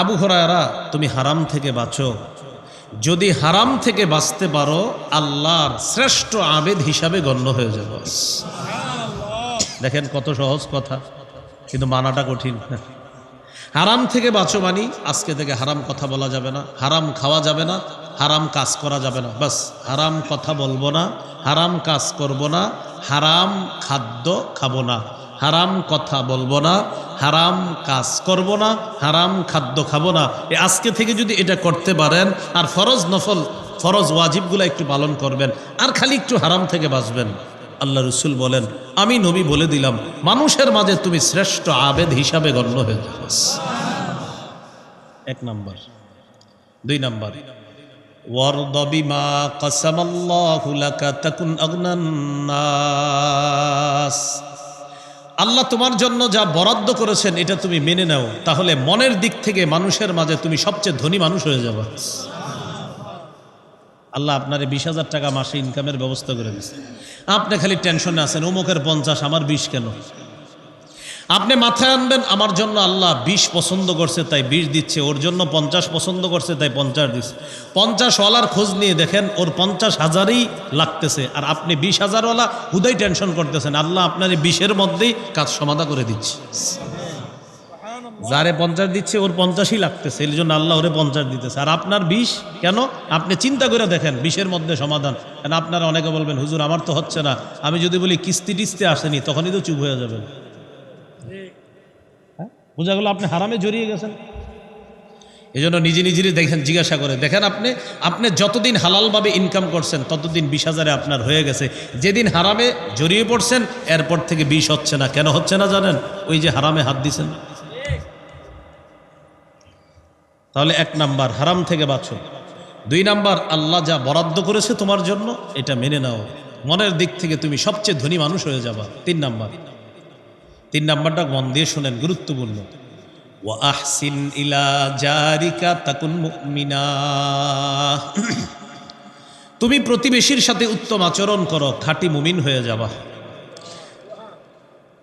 আবু হরায়রা তুমি হারাম থেকে বাঁচো। যদি হারাম থেকে বাঁচতে পারো আল্লাহর শ্রেষ্ঠ আবেদ হিসাবে গণ্য হয়ে যাব। দেখেন কত সহজ কথা কিন্তু মানাটা কঠিন। হারাম থেকে বাঁচো মানি আজকে থেকে হারাম কথা বলা যাবে না হারাম খাওয়া যাবে না হারাম কাজ করা যাবে না। বাস হারাম কথা বলব না হারাম কাজ করব না হারাম খাদ্য খাব না। হারাম কথা বলব না, হারাম কাজ করব না, হারাম খাদ্য খাব না। এ আজকে থেকে যদি এটা করতে পারেন, আর ফরজ নফল, ফরজ ওয়াজিবগুলো একটু পালন করবেন, আর খালি একটু হারাম থেকে বাঁচবেন। আল্লাহ রসুল বলেন, আমি নবী বলে দিলাম, মানুষের মাঝে তুমি শ্রেষ্ঠ আবেদ হিসাবে গণ্য হয়ে এক নম্বর। দুই নাম্বার। তাকুন আগনান নাস। আল্লাহ তোমার জন্য যা বরাদ্দ করেছেন, এটা তুমি মেনে নাও। তাহলে মনের দিক থেকে মানুষের মাঝে তুমি সবচেয়ে ধনী মানুষ হয়ে যাবে। আল্লাহ আপনার এই বিশ হাজার টাকা মাসে ইনকামের ব্যবস্থা করে দিচ্ছে আপনি খালি টেনশনে আছেন, অমুকের পঞ্চাশ, আমার বিশ কেন? আপনি মাথায় আনবেন, আমার জন্য আল্লাহ বিশ পছন্দ করছে, তাই বিশ দিচ্ছে। ওর জন্য পঞ্চাশ পছন্দ করছে, তাই পঞ্চাশ দিচ্ছে। পঞ্চাশ ওয়ালার খোঁজ নিয়ে দেখেন, ওর পঞ্চাশ হাজারই লাগতেছে। আর আপনি বিশ হাজারওয়ালা, হুদাই টেনশন করতেছেন। আল্লাহ আপনার এই বিশের মধ্যেই কাজ সমাধা করে দিচ্ছে। যারে পঞ্চাশ দিচ্ছে, ওর পঞ্চাশই লাগতেছে। এই জন্য আল্লাহ ওরে পঞ্চাশ দিতেছে। আর আপনার বিষ কেন? আপনি চিন্তা করে দেখেন বিষের মধ্যে সমাধান। কেন আপনারা অনেকে বলবেন, হুজুর, আমার তো হচ্ছে না। আমি যদি বলি, কিস্তি টিস্তি আসেনি, তখনই তো চুপ হয়ে যাবেন? বোঝা গেল আপনি হারামে জড়িয়ে গেছেন। এই জন্য নিজে নিজেরই দেখেন, জিজ্ঞাসা করে দেখেন আপনি আপনি যতদিন হালালভাবে ইনকাম করছেন, ততদিন বিশ হাজারে আপনার হয়ে গেছে। যেদিন হারামে জড়িয়ে পড়ছেন, এরপর থেকে বিষ হচ্ছে না। কেন হচ্ছে না জানেন? ওই যে হারামে হাত দিছেন। তাহলে এক নাম্বার, হারাম থেকে বাঁচো। দুই নাম্বার, আল্লাহ যা বরাদ্দ করেছে তোমার জন্য, এটা মেনে নাও। মনের দিক থেকে তুমি সবচেয়ে ধনী মানুষ হয়ে যাবা। তিন নাম্বার তিন নাম্বারটা মন দিয়ে শোনেন, গুরুত্বপূর্ণ। ও আহসিন ইলা জারিকা তাকুন মুমিনা। তুমি প্রতিবেশীর সাথে উত্তম আচরণ করো, খাঁটি মুমিন হয়ে যাবা।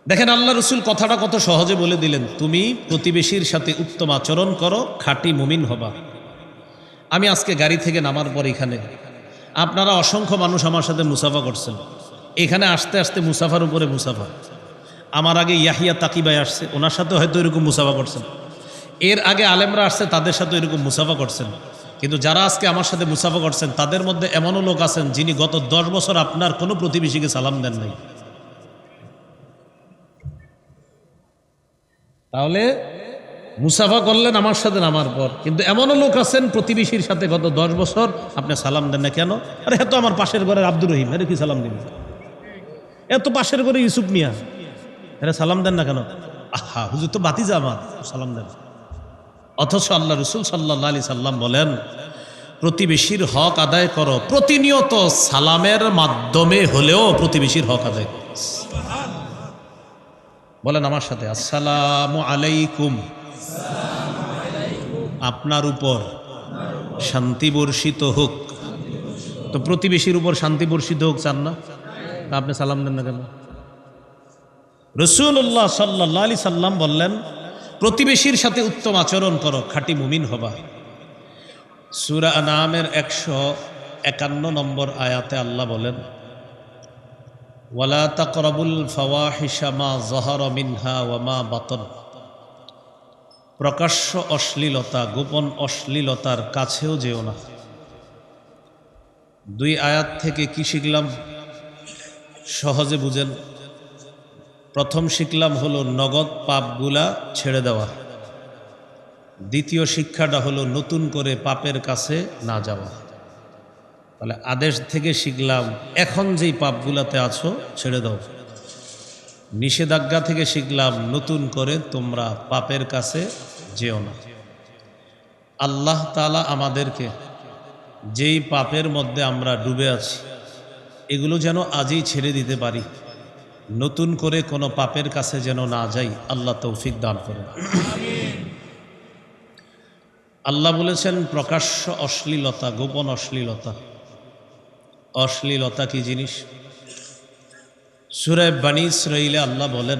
দেখেন, আল্লাহ রসুল কথাটা কত সহজে বলে দিলেন, তুমি প্রতিবেশীর সাথে উত্তম আচরণ করো, খাঁটি মুমিন হবা। আমি আজকে গাড়ি থেকে নামার পর এখানে, আপনারা অসংখ্য মানুষ আমার সাথে মুসাফা করছেন। এখানে আসতে আসতে মুসাফার উপরে মুসাফা। আমার আগে ইয়াহিয়া তাকিবাই আসছে, ওনার সাথে হয়তো এরকম মুসাফা করছেন। এর আগে আলেমরা আসছে, তাদের সাথে এরকম মুসাফা করছেন। কিন্তু যারা আজকে আমার সাথে মুসাফা করছেন, তাদের মধ্যে এমনও লোক আছেন যিনি গত দশ বছর আপনার কোনো প্রতিবেশীকে সালাম দেন নাই। তাহলে মুসাফা করলেন আমার সাথে নামার পর, কিন্তু এমনও লোক আছেন প্রতিবেশীর সাথে গত দশ বছর আপনি সালাম দেন না কেন? আরে এত আমার পাশের ঘরের আব্দুর রহিম আরে কি সালাম দিন এত পাশের ঘরে ইউসুফ মিয়া। আরে সালাম দেন না কেন? আহা, হুজুর তো বাতিজা আমার। সালাম দেন। অথচ আল্লাহ রসুল সাল্লাহ আলি সাল্লাম বলেন, প্রতিবেশীর হক আদায় করো। প্রতিনিয়ত সালামের মাধ্যমে হলেও প্রতিবেশীর হক আদায় করো। বলেন আমার সাথে, আসসালামু আলাইকুম। আপনার উপর শান্তি বর্ষিত হোক। তো প্রতিবেশীর উপর শান্তি বর্ষিত হোক, চান না? আপনি সালাম দেন না কেন? রসুল্লাহ সাল্লাহ আলি সাল্লাম বললেন, প্রতিবেশীর সাথে উত্তম আচরণ করো, খাঁটি মুমিন হবা। সুরা নামের একশো একান্ন নম্বর আয়াতে আল্লাহ বলেন, ওয়ালা তাকরাবুল ফাওয়াহিশা মা জহর মিনহা ওয়ামা বাতন। প্রকাশ্য অশ্লীলতা, গোপন অশ্লীলতার কাছেও যেও না। দুই আয়াত থেকে কি শিখলাম? সহজে বুঝেন। প্রথম শিখলাম হলো নগদ পাপগুলা ছেড়ে দেওয়া। দ্বিতীয় শিক্ষাটা হলো নতুন করে পাপের কাছে না যাওয়া। তাহলে আদেশ থেকে শিখলাম, এখন যেই পাপগুলাতে আছো ছেড়ে দাও। নিষেধাজ্ঞা থেকে শিখলাম, নতুন করে তোমরা পাপের কাছে যেও না। আল্লাহ তালা আমাদেরকে যেই পাপের মধ্যে আমরা ডুবে আছি, এগুলো যেন আজই ছেড়ে দিতে পারি। নতুন করে কোনো পাপের কাছে যেন না যাই, আল্লাহ তৌফিক দান করেন। আল্লাহ বলেছেন, প্রকাশ্য অশ্লীলতা, গোপন অশ্লীলতা। অশ্লীলতা কি জিনিস? সুরে বাণী ইসরাইলে আল্লাহ বলেন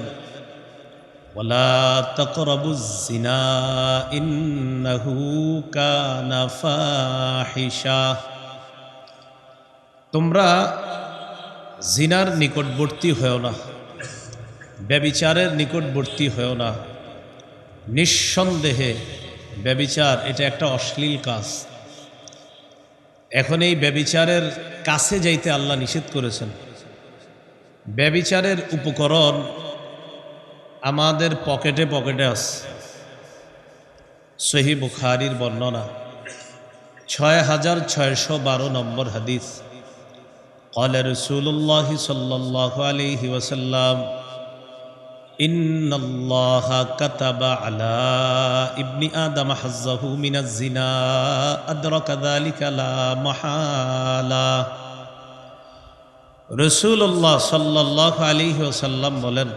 তোমরা জিনার নিকটবর্তী হয়েও না, ব্যবিচারের নিকটবর্তী হয়েও না। নিঃসন্দেহে ব্যবিচার এটা একটা অশ্লীল কাজ। এখন এই ব্যবিচারের কাছে যাইতে আল্লাহ নিষেধ করেছেন। ব্যবিচারের উপকরণ আমাদের পকেটে পকেটে আছে। সহি বুখারির বর্ণনা, ছয় হাজার ছয়শো বারো নম্বর হাদিস। قال رسول الله صلى الله عليه وسلم إن الله كتب على ابن آدم حظه من الزنا أدرك ذلك لا محالة রসুল্লাহ সাল্লাহ আলী ওসাল্লাম বলেন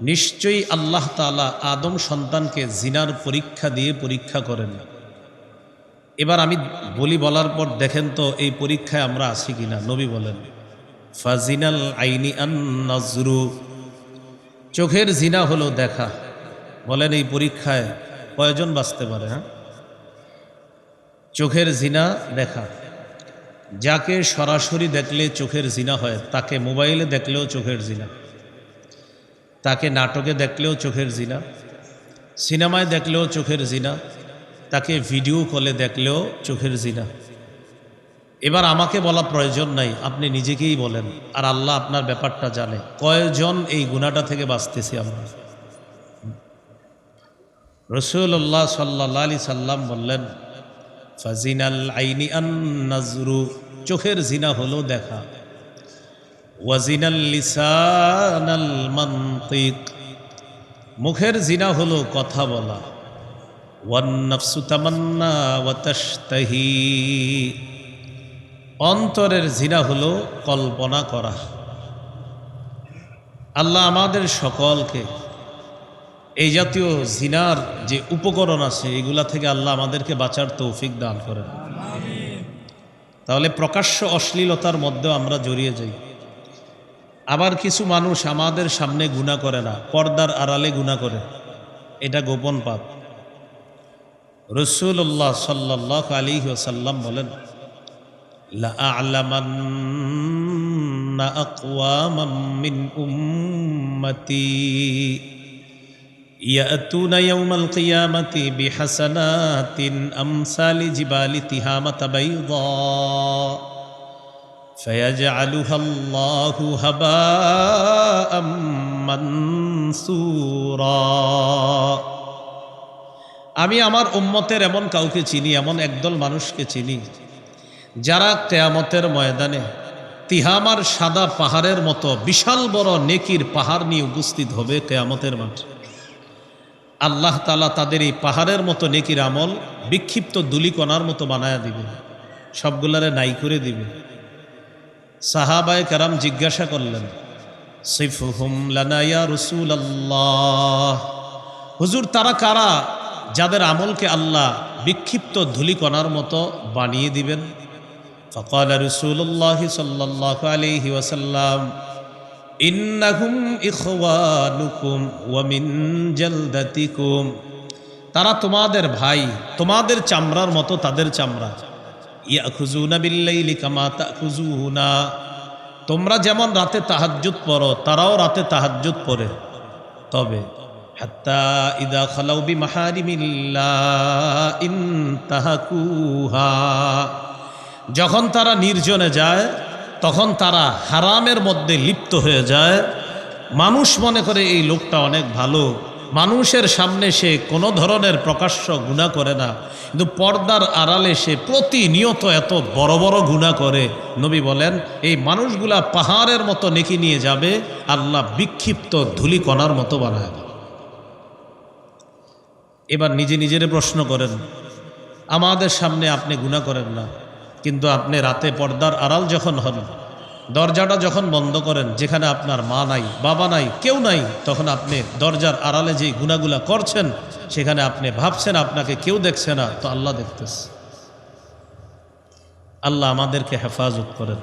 নিশ্চয়ই আল্লাহ তালা আদম সন্তানকে জিনার পরীক্ষা দিয়ে পরীক্ষা করেন এবার আমি বলি বলার পর দেখেন তো এই পরীক্ষায় আমরা আছি কিনা, নবী বলেন, ফাজিনাল আইনি আন নজরু চোখের জিনা হলো দেখা। বলেন এই পরীক্ষায় কয়জন বাঁচতে পারে হ্যাঁ? চোখের জিনা দেখা। যাকে সরাসরি দেখলে চোখের জিনা হয়, তাকে মোবাইলে দেখলেও চোখের জিনা। তাকে নাটকে দেখলেও চোখের জিনা। সিনেমায় দেখলেও চোখের জিনা। তাকে ভিডিও কলে দেখলেও চোখের জিনা। এবার আমাকে বলা প্রয়োজন নাই, আপনি নিজেকেই বলেন, আর আল্লাহ আপনার ব্যাপারটা জানে। কয়জন এই গুণাটা থেকে বাঁচতেছি আমরা? রসুল্লাহ সাল্লা সাল্লাম বললেন, ফাজিনাল আইনি আন নাজরু চোখের জিনা হলো দেখা। ওয়াজিনাল লিসানাল মান্তিক, মুখের জিনা হলো কথা বলা। ওয়ান্নাফসু তামান্না ওয়াতাশতাহি অন্তরের জিনা হলো কল্পনা করা। আল্লাহ আমাদের সকলকে এই জাতীয় জিনার যে উপকরণ আছে, এগুলা থেকে আল্লাহ আমাদেরকে বাঁচার তৌফিক দান করেন। তাহলে প্রকাশ্য অশ্লীলতার মধ্যেও আমরা জড়িয়ে যাই। আবার কিছু মানুষ আমাদের সামনে গুণা করে না, পর্দার আড়ালে গুণা করে। এটা গোপন পাপ। রসুল্লাহ সাল্লাহ আলী ওসাল্লাম বলেন لأعلمن أقواما من أمتي يأتون يوم القيامة بحسنات أمثال جبال تهامة بيضاء فيجعلها الله هباء منثورا আমি আমার উম্মতের এমন কাউকে চিনি, এমন একদল মানুষকে চিনি, যারা কেয়ামতের ময়দানে তিহামার সাদা পাহাড়ের মতো বিশাল বড় নেকির পাহাড় নিয়ে উপস্থিত হবে কেয়ামতের মাঠে। আল্লাহ তালা তাদের এই পাহাড়ের মতো নেকির আমল বিক্ষিপ্ত দুলিকণার মতো বানায়া দিবে, সবগুলারে নাই করে দিবে। সাহাবায় কারাম জিজ্ঞাসা করলেন, সিফুহুম লানায়া রসুল আল্লাহ হুজুর, তারা কারা? যাদের আমলকে আল্লাহ বিক্ষিপ্ত ধুলিকণার মতো বানিয়ে দিবেন। ফকাল রসুল্লাহ সাল্লাহ আলহি ওয়াসাল্লাম, ইন্নাহুম ইখওয়ানুকুম ওয়ামিন জলদাতিকুম। তারা তোমাদের ভাই, তোমাদের চামড়ার মতো তাদের চামড়া। ইয়া খুজুনা বিল্লাইলি কামা তা খুজুনা তোমরা যেমন রাতে তাহাজ্জুদ পড়ো, তারাও রাতে তাহাজ্জুদ পড়ে। তবে হাত্তা ইদা খালাউ বি মাহারিমিল্লাহ ইনতাহাকুহা যখন তারা নির্জনে যায়, তখন তারা হারামের মধ্যে লিপ্ত হয়ে যায়। মানুষ মনে করে এই লোকটা অনেক ভালো। মানুষের সামনে সে কোনো ধরনের প্রকাশ্য গুণা করে না। কিন্তু পর্দার আড়ালে সে প্রতিনিয়ত এত বড় বড় গুণা করে। নবী বলেন, এই মানুষগুলা পাহাড়ের মতো নেকি নিয়ে যাবে, আল্লাহ বিক্ষিপ্ত ধুলিকণার মতো বানায় এবার নিজে নিজেরে প্রশ্ন করেন, আমাদের সামনে আপনি গুণা করেন না, কিন্তু আপনি রাতে পর্দার আড়াল যখন হন, দরজাটা যখন বন্ধ করেন, যেখানে আপনার মা নাই, বাবা নাই, কেউ নাই, তখন আপনি দরজার আড়ালে যে গুণাগুলা করছেন, সেখানে আপনি ভাবছেন আপনাকে কেউ দেখছে না, তো আল্লাহ দেখতেছে। আল্লাহ আমাদেরকে হেফাজত করেন।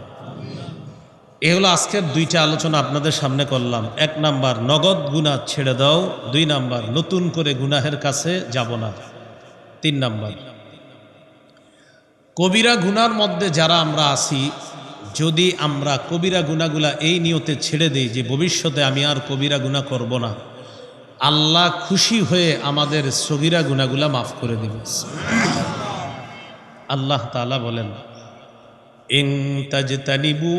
এ হলো আজকের দুইটা আলোচনা আপনাদের সামনে করলাম। এক নাম্বার, নগদ গুণা ছেড়ে দাও। দুই নাম্বার, নতুন করে গুনাহের কাছে যাব না। তিন নাম্বার, কবিরা গুনার মধ্যে যারা আমরা আছি, যদি আমরা কবিরা গুনাগুলা এই নিয়তে ছেড়ে দিই যে ভবিষ্যতে আমি আর কবিরা গুণা করব না, আল্লাহ খুশি হয়ে আমাদের সগিরা গুনাগুলা মাফ করে দিবে। আল্লাহ তালা বলেন ইন তাজতানিবু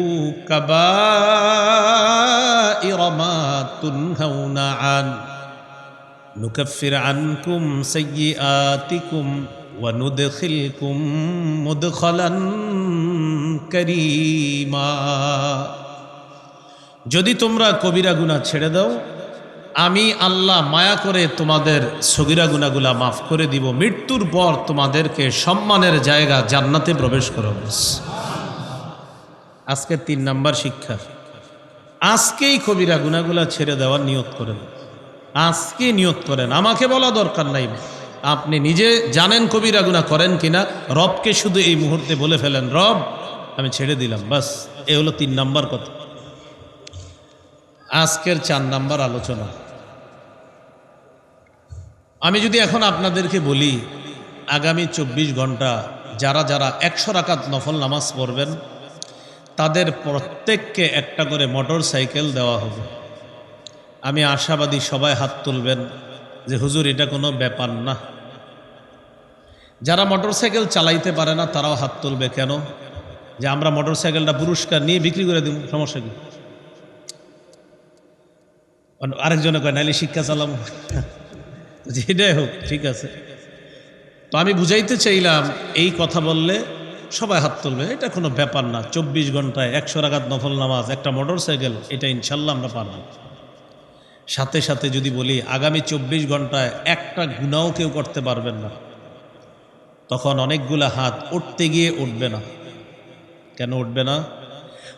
কাবাইরা মা তুনহাউনা আন, নুকাফির আনকুম সাইয়্যাতিকুম ওয়া কারীমা। যদি তোমরা কবিরা গুনাহ ছেড়ে দাও, আমি আল্লাহ মায়া করে তোমাদের সগিরা গুনাগুলা মাফ করে দিব, মৃত্যুর পর তোমাদেরকে সম্মানের জায়গা জান্নাতে প্রবেশ করাবো। আজকে তিন নাম্বার শিক্ষা। আজকেই কবিরা গুনাগুলা ছেড়ে দেওয়ার নিয়ত করেন। আজকে নিয়ত করেন। আমাকে বলা দরকার নাই। আপনি নিজে জানেন কবিরা গুনা করেন কিনা? রবকে শুধু এই মুহূর্তে বলে ফেলেন, রব, আমি ছেড়ে দিলাম, বাস। এ হলো তিন নাম্বার কথা। আজকের চার নাম্বার আলোচনা। আমি যদি এখন আপনাদেরকে বলি, আগামী চব্বিশ ঘণ্টা যারা যারা একশো রাকাত নফল নামাজ পড়বেন তাদের প্রত্যেককে একটা করে মোটর সাইকেল দেওয়া হবে। আমি আশাবাদী সবাই হাত তুলবেন যে হুজুর, এটা কোনো ব্যাপার না। যারা মোটর সাইকেল চালাইতে পারে না, তারাও হাত তুলবে কেন? যে আমরা মোটর সাইকেলটা পুরস্কার নিয়ে বিক্রি করে দিব, সমস্যা কি? আরেকজনে কয়, নাইলে শিক্ষা চালাম যেটাই হোক, ঠিক আছে। তো আমি বুঝাইতে চাইলাম, এই কথা বললে সবাই হাত তুলবে, এটা কোনো ব্যাপার না। চব্বিশ ঘন্টায় একশো রাগাত নফল নামাজ, একটা মোটর সাইকেল এটা ইনশাল্লাহ আমরা পারব সাথে সাথে যদি বলি, আগামী চব্বিশ ঘন্টায় একটা গুণাও কেউ করতে পারবেন না। তখন অনেকগুলা হাত উঠতে গিয়ে উঠবে না। কেন উঠবে না?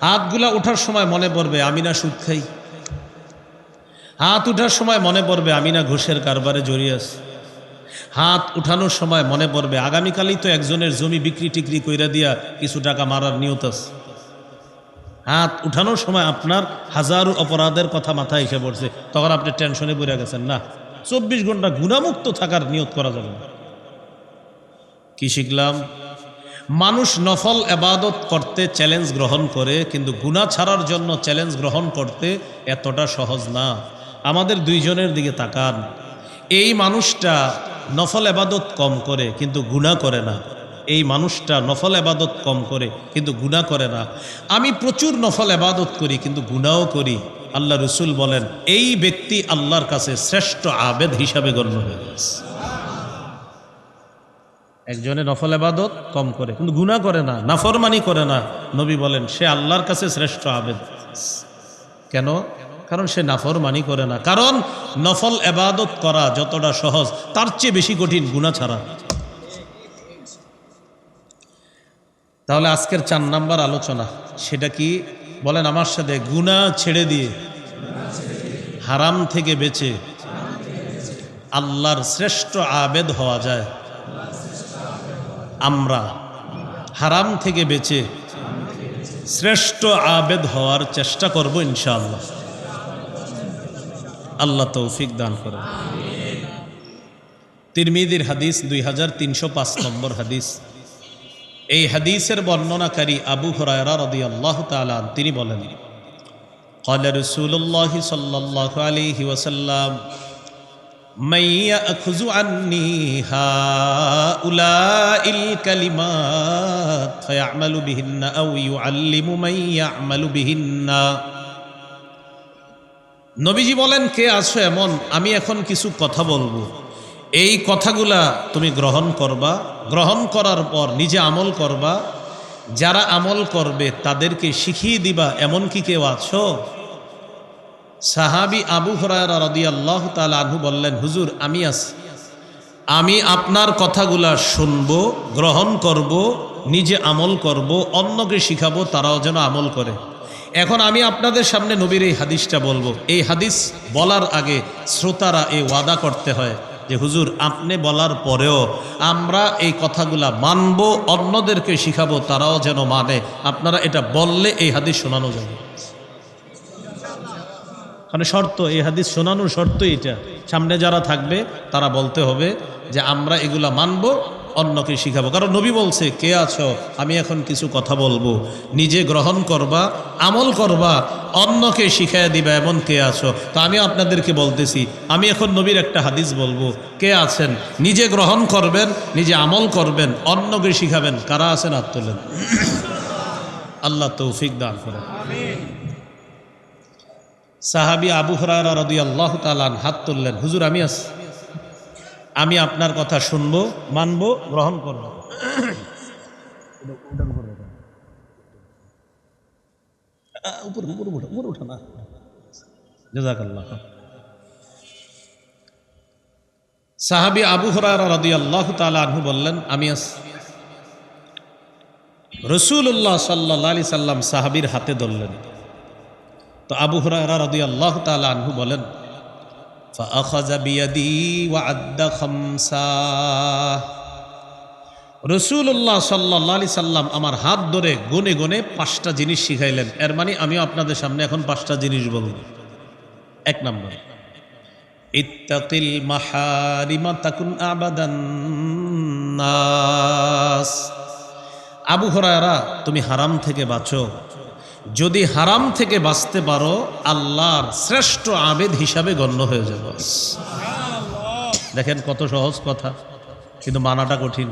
হাতগুলা ওঠার সময় মনে পড়বে, আমি না সুদ খাই। হাত উঠার সময় মনে পড়বে, আমি না ঘুষের কারবারে জড়িয়ে আছি। হাত উঠানোর সময় মনে পড়বে, আগামীকালই তো একজনের জমি বিক্রি টিক্রি কইরা দিয়া কিছু টাকা মারার নিয়ত আছে। হাত উঠানোর সময় আপনার হাজারো অপরাধের কথা মাথায় এসে পড়ছে। তখন আপনি টেনশনে পড়ে গেছেন, না, চব্বিশ ঘণ্টা গুণামুক্ত থাকার নিয়ত করা যাবে না। কি শিখলাম? মানুষ নফল এবাদত করতে চ্যালেঞ্জ গ্রহণ করে, কিন্তু গুণা ছাড়ার জন্য চ্যালেঞ্জ গ্রহণ করতে এতটা সহজ না। আমাদের দুইজনের দিকে তাকান। এই মানুষটা নফল এবাদত কম করে, কিন্তু গুণা করে না। এই মানুষটা নফল এবাদত কম করে, কিন্তু গুণা করে না। আমি প্রচুর নফল এবাদত করি, কিন্তু গুণাও করি। আল্লাহ রসুল বলেন, এই ব্যক্তি আল্লাহর কাছে শ্রেষ্ঠ আবেদ হিসাবে গণ্য হয়ে গেছে। একজনে নফল এবাদত কম করে, কিন্তু গুণা করে না, নাফরমানি করে না। নবী বলেন, সে আল্লাহর কাছে শ্রেষ্ঠ আবেদ। কেন? কারণ সে নাফরমানি করে না। কারণ নফল এবাদত করা যতটা সহজ, তার চেয়ে বেশি কঠিন গুণা ছাড়া। তাহলে আজকের চার নাম্বার আলোচনা, সেটা কি? বলেন আমার সাথে গুণা ছেড়ে দিয়ে, হারাম থেকে বেঁচে, আল্লাহর শ্রেষ্ঠ আবেদ হওয়া যায়। আমরা হারাম থেকে বেঁচে, শ্রেষ্ঠ আবেদ হওয়ার চেষ্টা করব ইনশাআল্লাহ। আল্লাহ তৌফিক দান করে তিরমিদির হাদিস দুই হাজার তিনশো পাঁচ নম্বর হাদিস এই হাদিসের বর্ণনাকারী আবু হরায়রা রদি আল্লাহ তালান তিনি বলেন قال رسول الله صلى الله عليه وسلم من يأخذ عني هؤلاء الكلمات فيعمل بهن أو يعلم من يعمل بهن নবীজি বলেন, কে আছো এমন? আমি এখন কিছু কথা বলব। এই কথাগুলা তুমি গ্রহণ করবা। গ্রহণ করার পর নিজে আমল করবা। যারা আমল করবে, তাদেরকে শিখিয়ে দিবা এমন কি কেউ আছো? সাহাবি আবু হরায়রা রদি আল্লাহ আনহু বললেন, হুজুর, আমি আছি। আমি আপনার কথাগুলা শুনব, গ্রহণ করব, নিজে আমল করব, অন্যকে শিখাবো, তারাও যেন আমল করে। এখন আমি আপনাদের সামনে নবীর এই হাদিসটা বলব। এই হাদিস বলার আগে শ্রোতারা এই ওয়াদা করতে হয় যে, হুজুর, আপনি বলার পরেও আমরা এই কথাগুলা মানব, অন্যদেরকে শিখাবো, তারাও যেন মানে। আপনারা এটা বললে এই হাদিস শোনানো যাবে। মানে শর্ত, এই হাদিস শোনানোর শর্ত এটা। সামনে যারা থাকবে, তারা বলতে হবে যে, আমরা এগুলা মানব অন্যকে শিখাবো। কারণ নবী বলছে, কে আছো? আমি এখন কিছু কথা বলব। নিজে গ্রহণ করবা, আমল করবা, অন্যকে শিখাইয়া দিবা এমন কে আছো? তো আমি আপনাদেরকে বলতেছি, আমি এখন নবীর একটা হাদিস বলব, কে আছেন? নিজে গ্রহণ করবেন, নিজে আমল করবেন, অন্যকে শিখাবেন। কারা আছেন? হাত তোলেন। আল্লাহ তৌফিক দান করেন। সাহাবি আবু হরারা রদি আল্লাহ তালান হাত তুললেন। হুজুর, আমি আস আমি আপনার কথা শুনব মানবো গ্রহণ করব। উপরে উপরে উঠা উপরে উঠা না। জাজাকাল্লাহ সাহাবি আবু হরারা রদি আল্লাহ তালু বললেন আমি রসুল্লাহ সাল্লাহ আলি সাল্লাম সাহাবির হাতে ধরলেন। তো আবু তাআলা আনহু বলেন فأخذ بيدي وعد خمسا রসুল্লাহ সাল্লাহ আলি সাল্লাম আমার হাত ধরে গনে গনে পাঁচটা জিনিস শিখাইলেন এর মানে আমিও আপনাদের সামনে এখন পাঁচটা জিনিস বলব এক নম্বর ইত্তাকিল মাহারিমা তাকুন আবাদান নাস আবু হরায়রা তুমি হারাম থেকে বাঁচো যদি হারাম থেকে বাঁচতে পারো, আল্লাহর শ্রেষ্ঠ আবেদ হিসাবে গণ্য হয়ে যাব। দেখেন কত সহজ কথা, কিন্তু মানাটা কঠিন।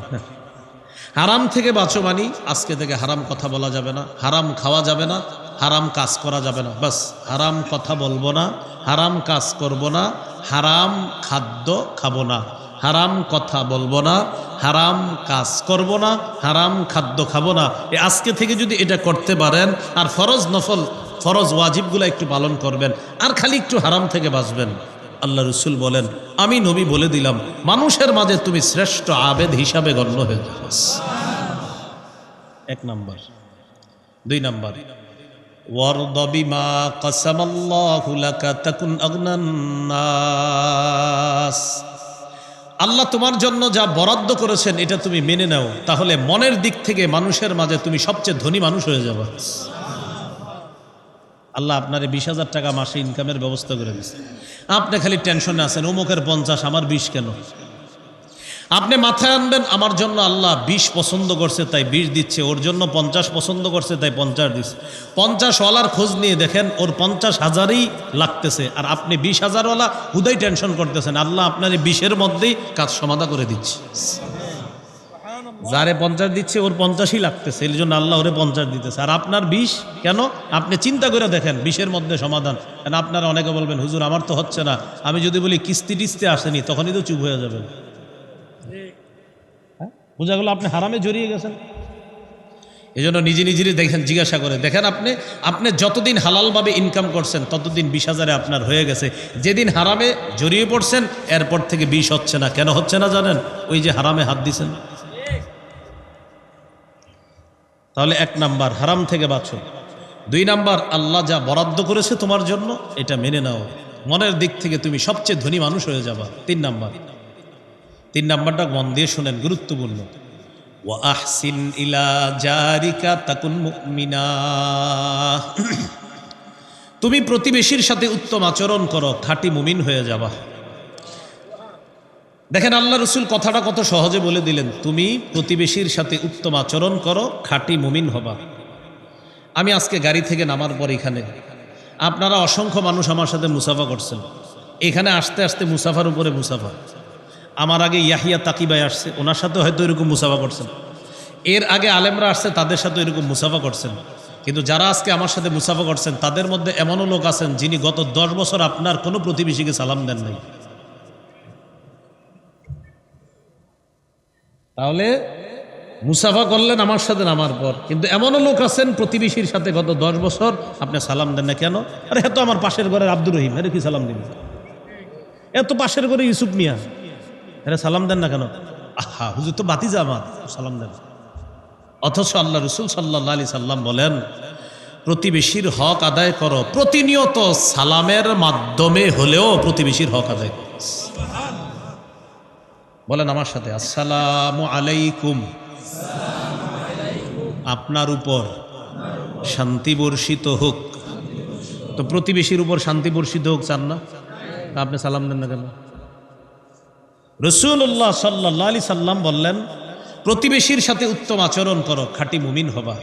হারাম থেকে বাঁচো মানি, আজকে থেকে হারাম কথা বলা যাবে না, হারাম খাওয়া যাবে না, হারাম কাজ করা যাবে না। বাস, হারাম কথা বলব না, হারাম কাজ করব না, হারাম খাদ্য খাব না। হারাম কথা বলব না, হারাম কাজ করব না, হারাম খাদ্য খাব না। এ আজকে থেকে যদি এটা করতে পারেন, আর ফরজ নফল, ফরজ ওয়াজিবগুলো একটু পালন করবেন, আর খালি একটু হারাম থেকে বাঁচবেন। আল্লাহ রসুল বলেন, আমি নবী বলে দিলাম, মানুষের মাঝে তুমি শ্রেষ্ঠ আবেদ হিসাবে গণ্য হয়ে এক নাম্বার। দুই নাম্বার। ওয়ারদ বিমা কাসামাল্লাহু লাকা তাকুন আগনান নাস। আল্লাহ তোমার জন্য যা বরাদ্দ করেছেন, এটা তুমি মেনে নাও। তাহলে মনের দিক থেকে মানুষের মাঝে তুমি সবচেয়ে ধনী মানুষ হয়ে যাবে। আল্লাহ আপনার বিশ হাজার টাকা মাসে ইনকামের ব্যবস্থা করে দিচ্ছে আপনি খালি টেনশনে আছেন, অমুকের পঞ্চাশ, আমার বিশ কেন? আপনি মাথায় আনবেন, আমার জন্য আল্লাহ বিশ পছন্দ করছে, তাই বিশ দিচ্ছে। ওর জন্য পঞ্চাশ পছন্দ করছে, তাই পঞ্চাশ দিচ্ছে। পঞ্চাশ ওয়ালার খোঁজ নিয়ে দেখেন, ওর পঞ্চাশ হাজারই লাগতেছে। আর আপনি বিশ হাজারওয়ালা হুদাই টেনশন করতেছেন। আল্লাহ আপনার বিশের মধ্যেই কাজ সমাধা করে দিচ্ছে। যারে পঞ্চাশ দিচ্ছে, ওর পঞ্চাশই লাগতেছে। এই জন্য আল্লাহ ওরে পঞ্চাশ দিতেছে। আর আপনার বিষ কেন? আপনি চিন্তা করে দেখেন বিষের মধ্যে সমাধান। কেন আপনারা অনেকে বলবেন, হুজুর, আমার তো হচ্ছে না। আমি যদি বলি, কিস্তি টিস্তি আসেনি, তখনই তো চুপ হয়ে যাবেন? বোঝা গেল আপনি হারামে জড়িয়ে গেছেন। এই জন্য নিজে নিজেরই দেখেন, জিজ্ঞাসা করে দেখেন আপনি আপনি যতদিন হালালভাবে ইনকাম করছেন, ততদিন বিশ হাজারে আপনার হয়ে গেছে। যেদিন হারামে জড়িয়ে পড়ছেন, এরপর থেকে বিষ হচ্ছে না। কেন হচ্ছে না জানেন? ওই যে হারামে হাত দিছেন। তাহলে এক নাম্বার, হারাম থেকে বাঁচো। দুই নাম্বার, আল্লাহ যা বরাদ্দ করেছে তোমার জন্য, এটা মেনে নাও। মনের দিক থেকে তুমি সবচেয়ে ধনী মানুষ হয়ে যাবা। তিন নাম্বার তিন নাম্বারটা মন দিয়ে শোনেন, গুরুত্বপূর্ণ। ও আহসিন ইলা জারিকা তাকুন মুমিনা। তুমি প্রতিবেশীর সাথে উত্তম আচরণ করো, খাঁটি মুমিন হয়ে যাবা। দেখেন, আল্লাহ রসুল কথাটা কত সহজে বলে দিলেন, তুমি প্রতিবেশীর সাথে উত্তম আচরণ করো, খাঁটি মুমিন হবা। আমি আজকে গাড়ি থেকে নামার পর এখানে, আপনারা অসংখ্য মানুষ আমার সাথে মুসাফা করছেন। এখানে আসতে আসতে মুসাফার উপরে মুসাফা। আমার আগে ইয়াহিয়া তাকিবাই আসছে, ওনার সাথে হয়তো এরকম মুসাফা করছেন। এর আগে আলেমরা আসছে, তাদের সাথে এরকম মুসাফা করছেন। কিন্তু যারা আজকে আমার সাথে মুসাফা করছেন, তাদের মধ্যে এমনও লোক আছেন যিনি গত দশ বছর আপনার কোনো প্রতিবেশীকে সালাম দেন নাই। তাহলে মুসাফা করলেন আমার সাথে নামার পর, কিন্তু এমনও লোক আছেন প্রতিবেশীর সাথে গত দশ বছর আপনি সালাম দেন না কেন? আরে এত আমার পাশের ঘরের আব্দুর রহিম আরে কি সালাম দিন এত পাশের ঘরে ইউসুফ মিয়া। আরে সালাম দেন না কেন? আহা, হুজুর তো বাতিজা আমার সালাম দেন। অথচ আল্লাহ রসুল সাল্লাহ আলি সাল্লাম বলেন, প্রতিবেশীর হক আদায় করো, প্রতিনিয়ত সালামের মাধ্যমে হলেও প্রতিবেশীর হক আদায় করো। বলেন আমার সাথে, আসসালামু আলাইকুম। আপনার উপর শান্তি বর্ষিত হোক। তো প্রতিবেশীর উপর শান্তি বর্ষিত হোক, চান না? আপনি সালাম দেন না কেন? রসুল্লাহ সাল্লাহ আলি সাল্লাম বললেন প্রতিবেশীর সাথে উত্তম আচরণ করো খাঁটি মুমিন হবা।